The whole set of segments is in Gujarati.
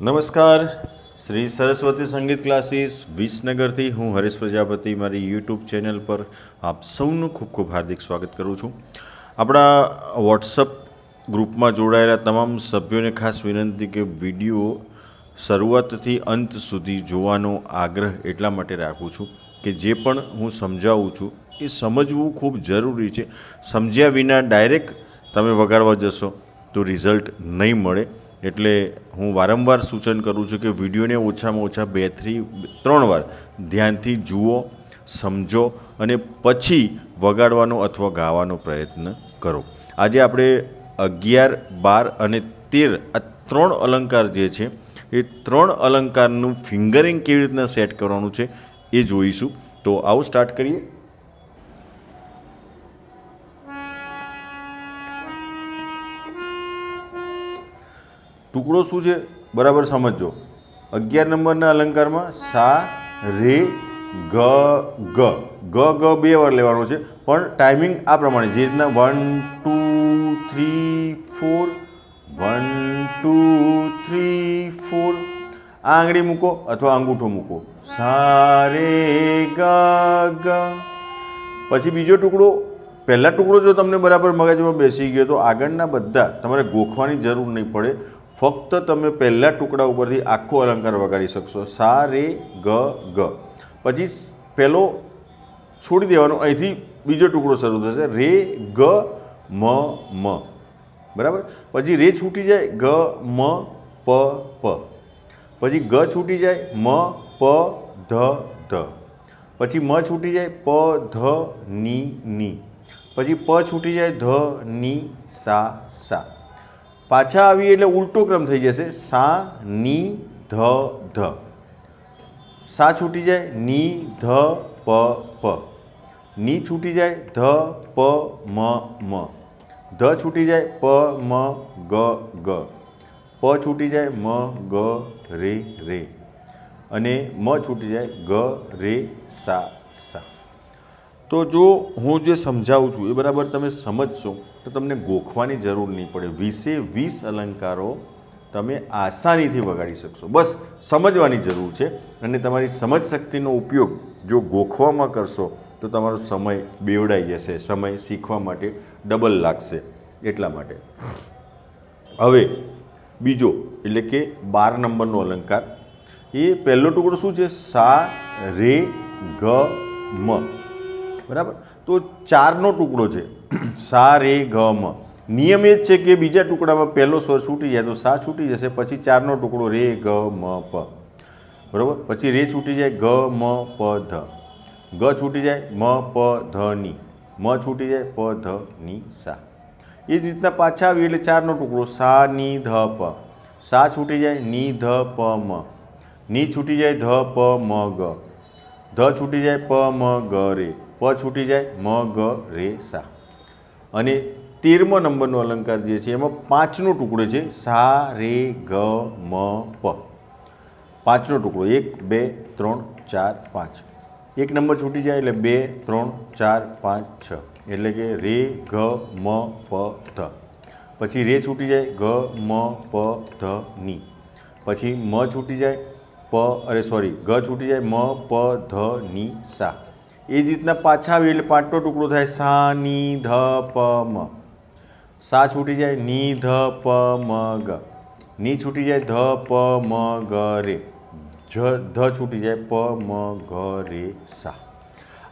નમસ્કાર. શ્રી સરસ્વતી સંગીત ક્લાસીસ વિસનગરથી હું હરેશ પ્રજાપતિ. મારી યુટ્યુબ ચેનલ પર આપ સૌનું ખૂબ ખૂબ હાર્દિક સ્વાગત કરું છું. આપણા વોટ્સઅપ ગ્રુપમાં જોડાયેલા તમામ સભ્યોને ખાસ વિનંતી કે વીડિયો શરૂઆતથી અંત સુધી જોવાનો આગ્રહ એટલા માટે રાખું છું કે જે પણ હું સમજાવું છું એ સમજવું ખૂબ જરૂરી છે. સમજ્યા વિના ડાયરેક્ટ તમે વગાડવા જશો તો રિઝલ્ટ નહીં મળે. એટલે હું વારંવાર સૂચન કરું છું કે વિડીયોને ઓછામાં ઓછા બેથી ત્રણ વાર ધ્યાનથી જુઓ, સમજો અને પછી વગાડવાનો અથવા ગાવાનો પ્રયત્ન કરો. આજે આપણે અગિયાર, બાર અને તેર આ ત્રણ અલંકાર જે છે, એ ત્રણ અલંકારનું ફિંગરિંગ કેવી રીતના સેટ કરવાનું છે એ જોઈશું. તો આવું સ્ટાર્ટ કરીએ. ટુકડો શું છે? બરાબર સમજજો. અગિયાર નંબરના અલંકારમાં સા, રે, ગ ગ. ગ ગ બે વાર લેવાનો છે. પણ ટાઈમિંગ આ પ્રમાણે, જે રીતના one two three four one two three four આ આંગળી મૂકો અથવા અંગૂઠો મૂકો. સા, રે, ગ ગ. પછી બીજો ટુકડો, પહેલા ટુકડો જો તમને બરાબર મગજમાં બેસી ગયો તો આગળના બધા તમારે ગોખવાની જરૂર નહીં પડે. ફક્ત તમે પહેલા ટુકડા ઉપરથી આખો અલંકાર વગાડી શકશો. સા, રે, ગ ગ. પછી પહેલો છોડી દેવાનો, અહીંથી બીજો ટુકડો શરૂ થશે. રે, ગ, મ મ. બરાબર? પછી રે છૂટી જાય, ગ, મ, પ પ. પછી ગ છૂટી જાય, મ, પ, ધ ધ. પછી મ છૂટી જાય, પ, ધ, ની ની. પછી પ છૂટી જાય, ધ, ની, સા સા. પાછા આવીએ એટલે ઉલટો ક્રમ થઈ જશે. સા, ની, ધ ધ. સા છૂટી જાય, ની, ધ, પ પ. ની છૂટી જાય, ધ, પ, મ મ. ધ છૂટી જાય, પ, મ, ગ ગ. પ છૂટી જાય, મ, ગ, રે રે. અને મ છૂટી જાય, ગ, રે, સા સા. તો જો હું જે સમજાવું છું એ બરાબર તમે સમજશો, તો તમને ગોખવાની જરૂર નહીં પડે. વીસે વીસ અલંકારો તમે આસાનીથી વગાડી શકશો. બસ, સમજવાની જરૂર છે અને તમારી સમજ શક્તિનો ઉપયોગ જો ગોખવામાં કરશો, તો તમારો સમય બેવડાઈ જશે. સમય શીખવા માટે ડબલ લાગશે એટલા માટે. હવે, બીજો, એટલે કે બાર નંબરનો અલંકાર. એ પહેલો ટુકડો શું છે? સા, રે, ગ, મ. બરાબર? તો ચારનો ટુકડો છે. સા, રે, ગ, મ. નિયમ એ જ છે કે બીજા ટુકડામાં પહેલો સ્વર છૂટી જાય તો સા છૂટી જશે, પછી ચારનો ટુકડો રે, ગ, મ, પ. બરાબર? પછી રે છૂટી જાય, ગ, મ, પ, ધ. ગ છૂટી જાય, મ, પ, ધ, ની. મ છૂટી જાય, પ, ધ, ની, સા. એ જ રીતના પાછા આવી એટલે ચારનો ટુકડો, સા, ની, ધ, પ. સા છૂટી જાય, ની, ધ, પ, મ. ની છૂટી જાય, ધ, પ, મ, ગ. ધ છૂટી જાય, પ, મ, ગ, રે. પ છૂટી જાય, મ, ગ, રે, સા. અને તેરમો નંબરનો અલંકાર જે છે, એમાં પાંચનો ટુકડો છે, સા, રે, ગ, મ, પ. પાંચનો ટુકડો, એક, બે, ત્રણ, ચાર, પાંચ. એક નંબર છૂટી જાય એટલે બે, ત્રણ, ચાર, પાંચ, છ. એટલે કે રે, ઘ, મ, પ ધ પછી રે છૂટી જાય ગ મ, પ ધ ની. પછી મ છૂટી જાય, પ, અરે, સોરી ગ છૂટી જાય, મ, પ, ધ, ની, સા. એ જ રીતના પાછા આવે એટલે પાંચનો ટુકડો થાય સા ની ધ પ મ સા છૂટી જાય? ની ધ પ મ ગ ની છૂટી જાય ધ પ મ ગ રે જ, ધ છૂટી જાય પ મ ઘ રે સા.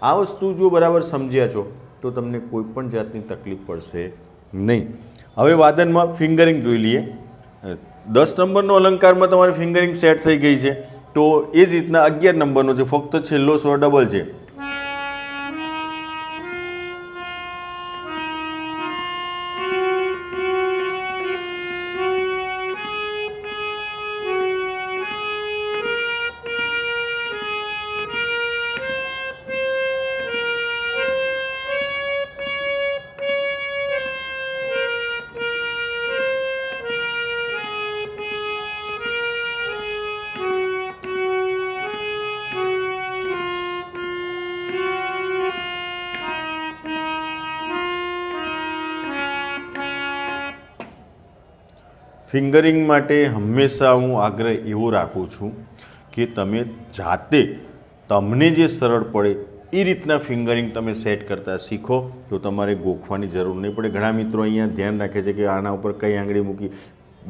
આ વસ્તુ જો બરાબર સમજ્યા છો, તો તમને કોઈ પણ જાતની તકલીફ પડશે નહીં. હવે વાદનમાં ફિંગરિંગ જોઈ લઈએ. દસ નંબરનો અલંકારમાં તમારી ફિંગરિંગ સેટ થઈ ગઈ છે. તો એ જ રીતના અગિયાર નંબરનો છે. ફક્ત છેલ્લો સ્વર ડબલ છે. ફિંગરિંગ માટે હંમેશા હું આગ્રહ એવો રાખું છું કે તમે જાતે તમને જે સરળ પડે એ રીતના ફિંગરિંગ તમે સેટ કરતા શીખો. તો તમારે ગોખવાની જરૂર નહીં પડે. ઘણા મિત્રો અહીંયા ધ્યાન રાખે છે કે આના ઉપર કઈ આંગળી મૂકી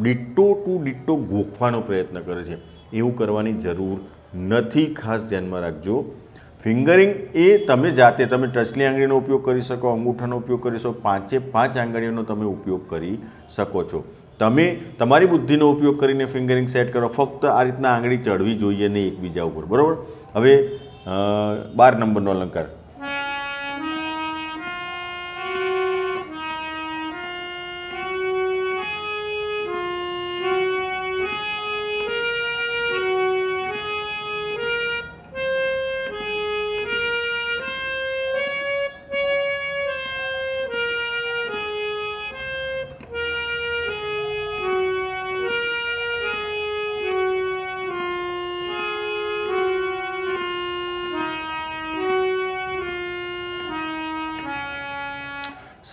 ડિટ્ટો ટુ ડિટ્ટો ગોખવાનો પ્રયત્ન કરે છે. એવું કરવાની જરૂર નથી. ખાસ ધ્યાનમાં રાખજો. ફિંગરિંગ એ તમે જાતે તમે ટચલી આંગળીનો ઉપયોગ કરી શકો, અંગૂઠાનો ઉપયોગ કરી શકો, પાંચે પાંચ આંગળીઓનો તમે ઉપયોગ કરી શકો છો. તમે તમારી બુદ્ધિનો ઉપયોગ કરીને ફિંગરિંગ સેટ કરો. ફક્ત આ રીતના આંગળી ચડવી જોઈએ નહીં એકબીજા ઉપર. બરાબર? હવે બાર નંબરનો અલંકાર.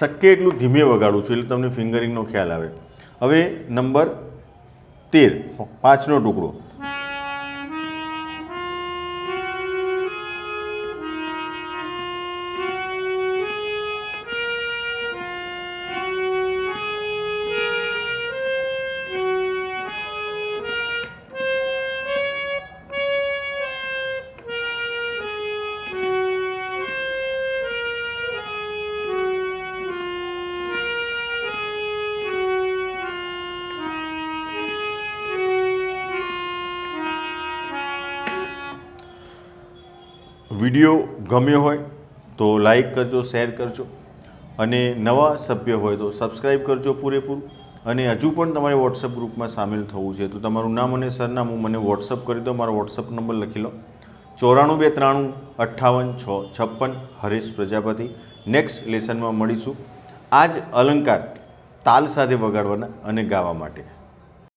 શક્ય એટલું ધીમે વગાડું છું એટલે તમને ફિંગરિંગનો ખ્યાલ આવે. હવે નંબર તેર, પાંચનો ટુકડો. વીડિયો ગમ્યો હોય તો લાઈક કરજો, શેર કરજો અને નવા સભ્ય હોય તો સબસ્ક્રાઈબ કરજો પૂરેપૂરું. અને હજુ પણ તમારે વોટ્સઅપ ગ્રુપમાં સામેલ થવું છે તો તમારું નામ અને સરનામું મને વોટ્સઅપ કરી દો, મારો વોટ્સઅપ નંબર લખી લો. ચોરાણું બે ત્રાણું અઠ્ઠાવન છ છપ્પન હરેશ પ્રજાપતિ. નેક્સ્ટ લેસનમાં મળીશું. આ જ અલંકાર તાલ સાથે વગાડવાના અને ગાવા માટે.